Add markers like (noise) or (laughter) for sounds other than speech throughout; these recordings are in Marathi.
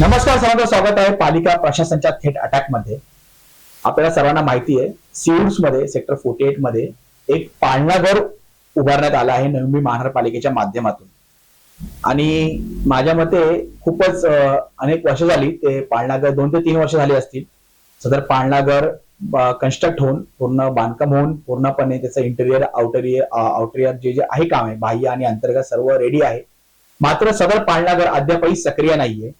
नमस्कार सर्वांचं स्वागत आहे पालिका प्रशासनच्या थेट अटॅकमध्ये आपल्याला सर्वांना माहिती आहे सिउड्समध्ये सेक्टर फोर्टी एटमध्ये एक पाळणाघर उभारण्यात आलं आहे नवी महानगरपालिकेच्या माध्यमातून. आणि माझ्या मते खूपच अनेक वर्ष झाली ते पाळणाघर दोन ते तीन वर्ष झाली असतील. सदर पाळणाघर कन्स्ट्रक्ट होऊन पूर्ण बांधकाम होऊन पूर्णपणे त्याचं इंटेरियर आउटरियर आउटरियर जे जे आहे काम आहे बाह्य आणि अंतर्गत सर्व रेडी आहे. मात्र सदर पाळणाघर अद्यापही सक्रिय नाहीये.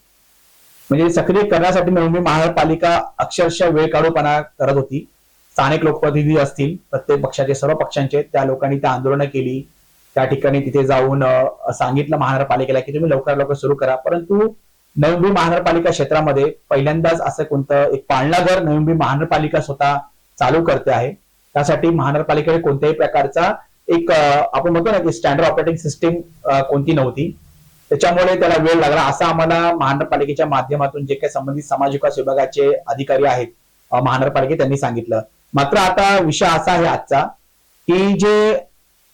म्हणजे सक्रिय करण्यासाठी मुंबई महानगरपालिका अक्षरशः वेळ काढूपणा करत होती. स्थानिक लोकप्रतिनिधी असतील प्रत्येक पक्षाचे सर्व पक्षांचे त्या लोकांनी त्या आंदोलनं केली. त्या ठिकाणी तिथे जाऊन सांगितलं महानगरपालिकेला की तुम्ही लवकर लवकर सुरू करा. परंतु नवी महानगरपालिका क्षेत्रामध्ये पहिल्यांदाच असं कोणतं एक पाळणाघर नवी महानगरपालिका स्वतः चालू करते आहे. त्यासाठी महानगरपालिकेने कोणत्याही प्रकारचा एक आपण म्हणतो ना की स्टँडर्ड ऑपरेटिंग सिस्टीम कोणती नव्हती. त्याच्यामुळे त्याला वेळ लागला. असं आम्हाला महानगरपालिकेच्या माध्यमातून जे काही संबंधित समाज विकास विभागाचे अधिकारी आहेत महानगरपालिके महानगरपालिकेत त्यांनी सांगितलं. मात्र आता विषय असा आहे आजचा की जे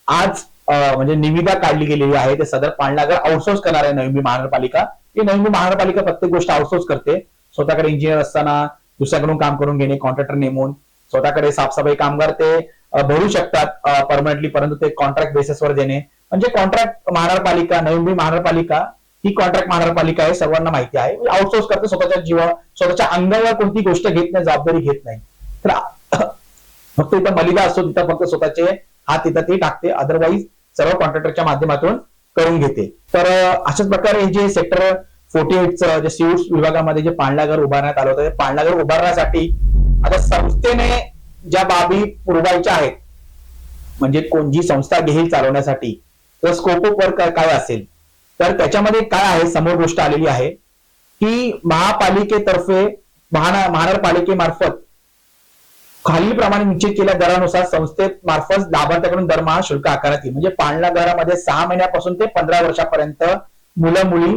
आज म्हणजे निविदा काढली गेलेली आहे ते सदर पाळणागर आउटसोर्स करणार आहे नवी महानगरपालिका की नवी महानगरपालिका प्रत्येक गोष्ट आउटसोर्स करते. स्वतःकडे इंजिनियर असताना दुसऱ्याकडून काम करून घेणे कॉन्ट्रॅक्टर नेमून स्वतःकडे साफसफाई कामगार ते भरू शकतात परमनंटली परंतु ते कॉन्ट्रॅक्ट बेसिसवर देणे. म्हणजे कॉन्ट्रॅक्ट महानगरपालिका नवी मुंबई महानगरपालिका ही कॉन्ट्रॅक्ट महानगरपालिका आहे सर्वांना माहिती आहे. म्हणजे आउटसोर्स करते स्वतःच्या जीवा स्वतःच्या अंगावर कोणती गोष्ट घेत नाही जबाबदारी घेत नाही. तर (coughs) फक्त इथं मलिदा असतो तिथं फक्त स्वतःचे हात तिथं ते टाकते अदरवाईज सर्व कॉन्ट्रॅक्टरच्या माध्यमातून करून घेते. तर अशाच प्रकारे हे जे सेक्टर फोर्टी एटचं जे सिव्हिल्स विभागामध्ये जे पाळणाघर उभारण्यात आलं होतं ते पाळणाघर उभारण्यासाठी आता संस्थेने ज्या बाबी पुरवायच्या आहेत म्हणजे कोण जी संस्था घेईल चालवण्यासाठी तर स्कोप ऑफ वर्क काय असेल तर त्याच्यामध्ये काय आहे समोर गोष्ट आलेली आहे की महापालिकेतर्फे महान महानगरपालिकेमार्फत खालीलप्रमाणे निश्चित केल्या दरानुसार संस्थेमार्फत लाभार्थ्याकडून दरमहा शुल्क आकारण्यात येईल. म्हणजे पाळणा दरामध्ये सहा महिन्यापासून ते पंधरा वर्षापर्यंत मुलं मुली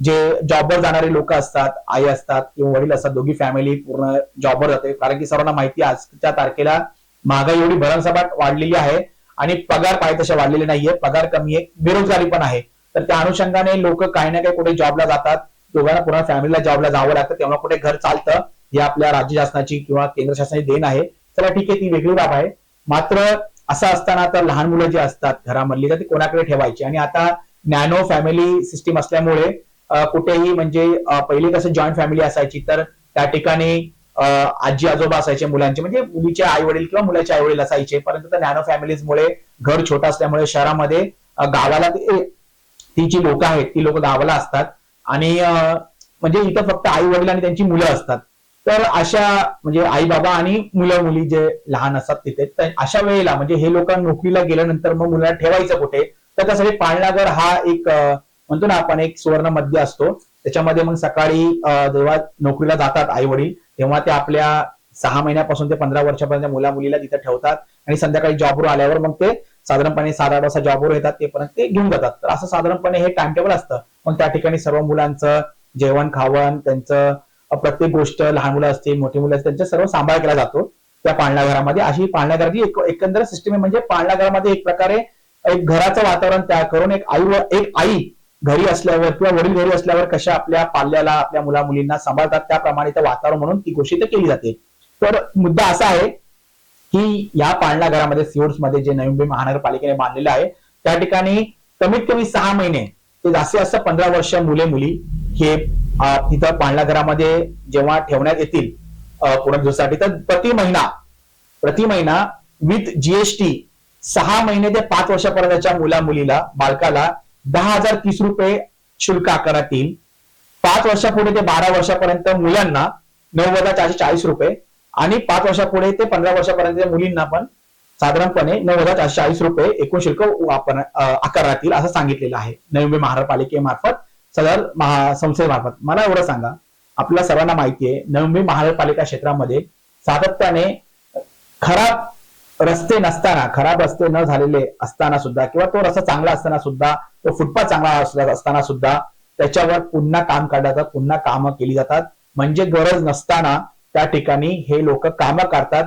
जे जॉबवर जाणारे लोक असतात आई असतात किंवा वडील असतात दोघी फॅमिली पूर्ण जॉबवर जाते. कारण की सर्वांना माहिती आजच्या तारखेला महागाई एवढी भरमसापाट वाढलेली आहे आणि पगार पाहिजे तसे वाढलेले नाहीये. पगार कमी आहे बेरोजगारी पण आहे. तर त्या अनुषंगाने लोक काही ना काही कुठे जॉबला जातात दोघांना पूर्ण फॅमिलीला जॉबला जावं लागतं तेव्हा कुठे घर चालतं हे आपल्या राज्य शासनाची किंवा केंद्र शासनाची देण आहे. चला ठीक आहे ती वेगळी बाब आहे. मात्र असं असताना तर लहान मुलं जी असतात घरामधली तर ती कोणाकडे ठेवायची? आणि आता नॅनो फॅमिली सिस्टीम असल्यामुळे कुठेही म्हणजे पहिले कसं जॉईंट फॅमिली असायची तर त्या ठिकाणी आजी आजोबा असायचे मुलांचे. म्हणजे मुलीचे आई वडील किंवा मुलाचे आई वडील असायचे. परंतु त्या नॅनो फॅमिलीजमुळे घर छोटं असल्यामुळे शहरामध्ये गावाला ती जी लोक आहेत ती लोक गावाला असतात. आणि म्हणजे इथं फक्त आई वडील आणि त्यांची मुलं असतात. तर अशा म्हणजे आई बाबा आणि मुलं मुली जे लहान असतात तिथे तर अशा वेळेला म्हणजे हे लोक नोकरीला गेल्यानंतर मग मुलांना ठेवायचं कुठे? तर त्यासाठी पाळणाघर हा एक म्हणतो ना आपण एक सुवर्ण मध्य असतो. त्याच्यामध्ये मग सकाळी जेव्हा नोकरीला जातात आई वडील तेव्हा ते आपल्या सहा महिन्यापासून ते पंधरा वर्षापर्यंत मुला मुलीला तिथे ठेवतात आणि संध्याकाळी जॉबवर आल्यावर मग ते साधारणपणे सात आठ वाजता जॉबवर येतात ते पर्यंत ते घेऊन जातात. तर असं साधारणपणे हे टाइम टेबल असतं. मग त्या ठिकाणी सर्व मुलांचं जेवण खावण त्यांचं प्रत्येक गोष्ट लहान मुलं असतील मोठी मुलं असतील त्यांचा सर्व सांभाळ केला जातो त्या पाळणाघरामध्ये अशी पाळणाघराची एकंदर सिस्टीम आहे. म्हणजे पाळणाघरामध्ये एक प्रकारे एक घराचं वातावरण तयार करून एक आई एक आई घरी असल्यावर किंवा वडील घरी असल्यावर कशा आपल्या पाल्याला आपल्या मुला मुलींना सांभाळतात त्याप्रमाणे त्या वातावरण म्हणून ती गोष्ट केली जाते. तर मुद्दा असा आहे की या पाळणा घरामध्ये मध्ये जे नवी मुंबई महानगरपालिकेने बांधलेलं आहे त्या ठिकाणी कमीत कमी सहा महिने ते जास्तीत जास्त पंधरा वर्ष मुले मुली हे तिथं पाळणा घरामध्ये जेव्हा ठेवण्यात येतील पूर्ण दिवसासाठी तर प्रति महिना प्रति महिना विथ जीएसटी सहा महिने ते पाच वर्षापर्यंतच्या मुला मुलीला बालकाला दहा हजार तीस रुपये शुल्क आकारातील. येईल पाच वर्षापुढे ते बारा वर्षापर्यंत मुलांना नऊ हजार चारशे चाळीस रुपये आणि पाच वर्षापुढे ते पंधरा वर्षापर्यंत मुलींना पण साधारणपणे नऊ हजार चारशे चाळीस रुपये एकूण शुल्क वापर आकारातील येईल असं सांगितलेलं आहे. नवी मुंबई महानगरपालिकेमार्फत सदर महा संस्थेमार्फत मला एवढं सांगा आपल्या सर्वांना माहिती आहे नवी मुंबई महानगरपालिका क्षेत्रामध्ये सातत्याने खराब रस्ते नसताना खराब रस्ते न झालेले असताना सुद्धा किंवा तो रस्ता चांगला असताना सुद्धा तो फुटपाथ चांगला असताना सुद्धा त्याच्यावर पुन्हा काम काढलं जातात पुन्हा कामं केली जातात. म्हणजे गरज नसताना त्या ठिकाणी हे लोक कामं करतात.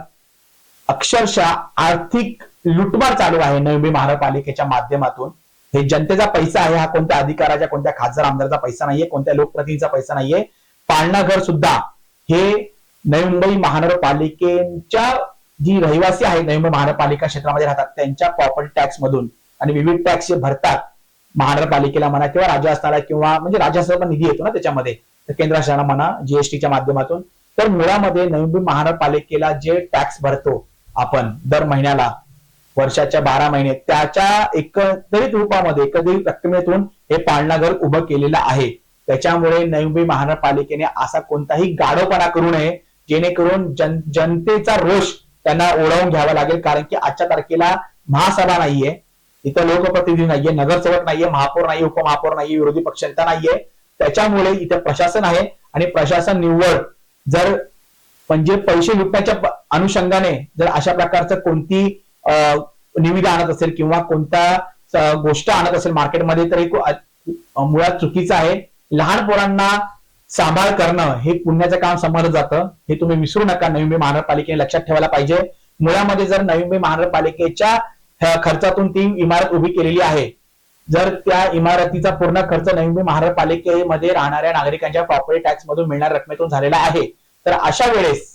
अक्षरशः आर्थिक लुटमार चालू आहे नवी महानगरपालिकेच्या माध्यमातून. हे जनतेचा पैसा आहे हा कोणत्या अधिकाराच्या कोणत्या खासदार आमदाराचा पैसा नाहीये कोणत्या लोकप्रतिनिधीचा पैसा नाहीये. पाळणाघर सुद्धा हे नवी मुंबई महानगरपालिकेच्या जी रहिवासी आहेत नवी मुंबई महानगरपालिका क्षेत्रामध्ये राहतात त्यांच्या प्रॉपर्टी टॅक्स मधून आणि विविध टॅक्स जे भरतात महानगरपालिकेला म्हणा किंवा राज्य असणारा किंवा म्हणजे राज्यासह पण निधी येतो ना त्याच्यामध्ये. तर केंद्र शासनाला म्हणा जीएसटीच्या माध्यमातून. तर मुळामध्ये नवी मुंबई महानगरपालिकेला जे टॅक्स भरतो आपण दर महिन्याला वर्षाच्या बारा महिने त्याच्या एकत्रित रूपामध्ये एकत्रित रक्कमेतून हे पाळणाघर उभं केलेलं आहे. त्याच्यामुळे नवी मुंबई महानगरपालिकेने असा कोणताही गाढवपणा करू नये जेणेकरून जन जनतेचा रोष त्यांना ओढवून घ्यावं लागेल कारण की आजच्या तारखेला महासभा नाहीये. इथं लोकप्रतिनिधी नाहीये नगरसेवक नाहीये महापौर नाहीये उपमहापौर नाहीये विरोधी पक्षनेता नाहीये. त्याच्यामुळे इथे प्रशासन आहे आणि प्रशासन निव्वळ. जर म्हणजे पैसे लुटण्याच्या अनुषंगाने जर अशा प्रकारचं कोणती अं, निविदा आणत असेल किंवा कोणता गोष्ट आणत असेल मार्केटमध्ये तर हे मुळात चुकीचं आहे. लहान पोरांना सांभाळ करणं हे पुण्याचं काम समजलं जातं. हे तुम्ही विसरू नका. नवी मुंबई महानगरपालिकेने लक्षात ठेवायला पाहिजे. मुळामध्ये जर नवी मुंबई महानगरपालिकेच्या खर्चातून ती इमारत उभी केलेली आहे. जर त्या इमारतीचा पूर्ण खर्च नवी मुंबई महानगरपालिकेमध्ये राहणाऱ्या नागरिकांच्या प्रॉपर्टी टॅक्स मधून मिळणाऱ्या रकमेतून झालेला आहे. तर अशा वेळेस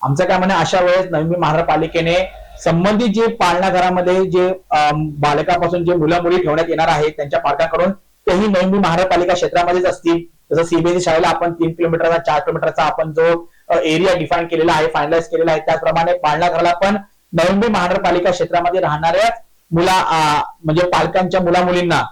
आमचं काय म्हणणं अशा वेळेस नवी मुंबई महानगरपालिकेने संबंधित जे पाळणाघरामध्ये जे बालकापासून जे मुलं मुली ठेवण्यात येणार आहेत त्यांच्या पालकांकडून तेही नवी मुंबई महानगरपालिका क्षेत्रामध्येच असतील. जसं सीबीएसई शाळेला आपण तीन किलोमीटरचा चार किलोमीटरचा आपण जो एरिया डिफाईन केलेला आहे फायनलाइज केलेला आहे त्याचप्रमाणे पाळणा घराला पण नवी महानगरपालिका क्षेत्रामध्ये राहणाऱ्या मुला म्हणजे पालकांच्या मुला मुलींना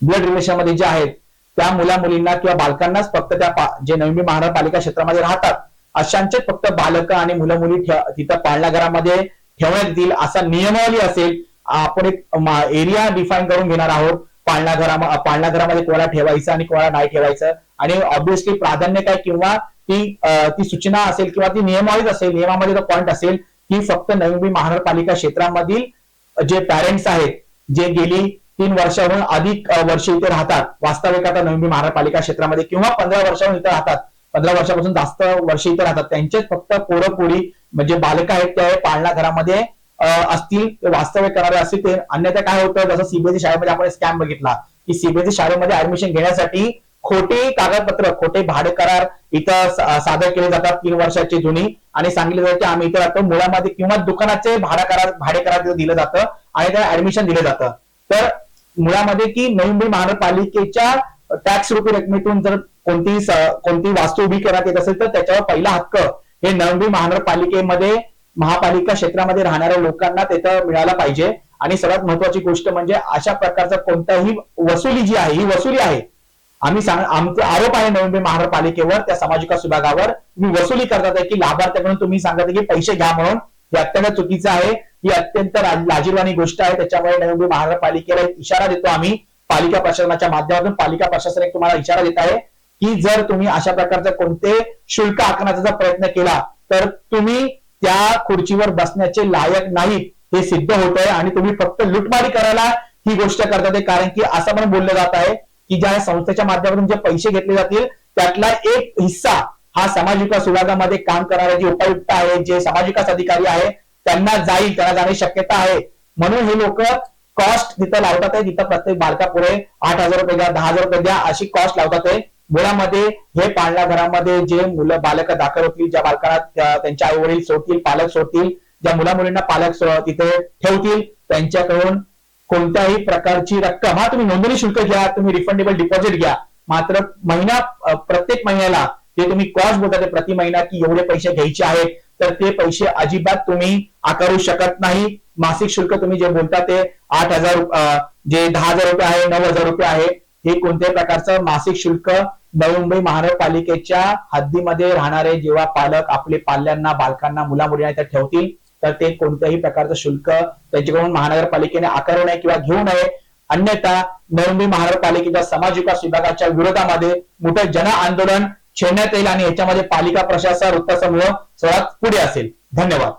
ब्लड रिलेशनमध्ये जे आहेत त्या मुला मुलींना किंवा बालकांनाच फक्त त्या पा- जे नवी महानगरपालिका क्षेत्रामध्ये राहतात अशांचे फक्त बालक आणि मुलं मुली तिथं पाळणा घरामध्ये ठेवण्यात येतील असा नियमावली असेल आपण एक एरिया डिफाईन करून घेणार आहोत. पाळणा घरा पाळणा घरामध्ये कोणाला ठेवायचं आणि कोणाला नाही ठेवायचं? आणि ऑब्विसली प्राधान्य काय? किंवा ती ती सूचना असेल किंवा ती नियमावलीच असेल नियमामध्ये तो पॉईंट असेल की फक्त नवी मुंबई महानगरपालिका क्षेत्रामधील जे पॅरेंट्स आहेत जे गेली तीन वर्षाहून अधिक वर्ष इथे राहतात वास्तविक आता नवी मुंबई महानगरपालिका क्षेत्रामध्ये किंवा पंधरा वर्षाहून इथे राहतात पंधरा वर्षापासून जास्त वर्ष इथे राहतात त्यांचेच फक्त पोरं पोरी म्हणजे बालक आहेत ते पाळणा घरामध्ये असतील वास्तव्य करणारे असतील ते अन्यथा काय होतं? जसं सीबीएसई शाळेमध्ये आपण स्कॅम बघितला की सीबीएसई शाळेमध्ये ऍडमिशन घेण्यासाठी खोटे कागदपत्र खोटे भाडे करार इथं सादर केले जातात तीन वर्षाची जुनी. आणि सांगितले जाते की आम्ही इथे राहतो मुळामध्ये किंवा दुकानाचे भाडा करार भाडे करार तिथं दिलं जातं आणि त्याला ऍडमिशन दिलं जातं. तर मुळामध्ये की नवी मुंबई महानगरपालिकेच्या टॅक्स रुपये रकमेतून जर कोणती कोणती वास्तू उभी करण्यात येत असेल तर त्याच्यावर पहिला हक्क हे नवी मुंबई महानगरपालिकेमध्ये महापालिका क्षेत्रामध्ये राहणाऱ्या लोकांना तिथं मिळाला पाहिजे. आणि सर्वात महत्वाची गोष्ट म्हणजे अशा प्रकारचा कोणताही वसुली जी आहे ही वसुली आहे. आम्ही सांग आमचा आरोप आहे नवी महानगरपालिकेवर त्या सामाजिक सुभागावर. विभागावर वसुली करतात की लाभार्थ्याकडून तुम्ही सांगत की पैसे घ्या म्हणून. हे अत्यंत चुकीचं आहे. ही अत्यंत लाजीरवाणी लाजिरवाणी गोष्ट आहे. त्याच्यामुळे नवी महानगरपालिकेला एक इशारा देतो आम्ही. पालिका प्रशासनाच्या माध्यमातून पालिका प्रशासन एक तुम्हाला इशारा देत आहे की जर तुम्ही अशा प्रकारचा कोणते शुल्क आकारण्याचा प्रयत्न केला तर तुम्ही त्या खुर्चीवर बसण्याचे लायक नाहीत. हे सिद्ध होत आहे आणि तुम्ही फक्त लुटमारी करायला ही गोष्ट करतात आहे. कारण की असं पण बोललं जात आहे की ज्या संस्थेच्या माध्यमातून जे पैसे घेतले जातील त्यातला एक हिस्सा हा समाज विकास विभागामध्ये काम करणारे जे उपायुक्त आहेत जे समाज विकास अधिकारी आहे त्यांना जाईल त्यांना जाण्याची शक्यता आहे. म्हणून हे लोक कॉस्ट तिथं लावतात आहे तिथं प्रत्येक बालकापुढे आठ हजार रुपये द्या दहा हजार रुपये द्या अशी कॉस्ट लावतात आहे. मुळामध्ये हे पाळणा घरामध्ये जे मुलं बालक दाखल होतील ज्या बालकांना त्यांचे आई वडील सोडतील पालक सोडतील ज्या मुला मुलींना पालक तिथे ठेवतील त्यांच्याकडून कोणत्याही प्रकारची रक्कम हा तुम्ही नोंदणी शुल्क घ्या तुम्ही रिफंडेबल डिपॉझिट घ्या. मात्र महिना प्रत्येक महिन्याला जे तुम्ही कॉस्ट बोलता ते प्रति महिना की एवढे पैसे घ्यायचे आहेत तर ते पैसे अजिबात तुम्ही आकारू शकत नाही. मासिक शुल्क तुम्ही जे बोलता ते आठ हजार जे दहा हजार रुपये आहे नऊ हजार रुपये आहे हे कोणत्याही प्रकारचं मासिक शुल्क नवी मुंबई महानगरपालिकेच्या हद्दीमध्ये राहणारे जेव्हा पालक आपले पाल्यांना बालकांना मुलामुलींना इथे ठेवतील तर ते कोणत्याही प्रकारचं शुल्क त्यांच्याकडून महानगरपालिकेने आकारू नये किंवा घेऊ नये. अन्यथा नवी मुंबई महानगरपालिकेच्या समाज विकास विभागाच्या विरोधामध्ये मोठं जन आंदोलन छेडण्यात येईल आणि याच्यामध्ये पालिका प्रशासन वृत्तसमूह सर्वात पुढे असेल. धन्यवाद.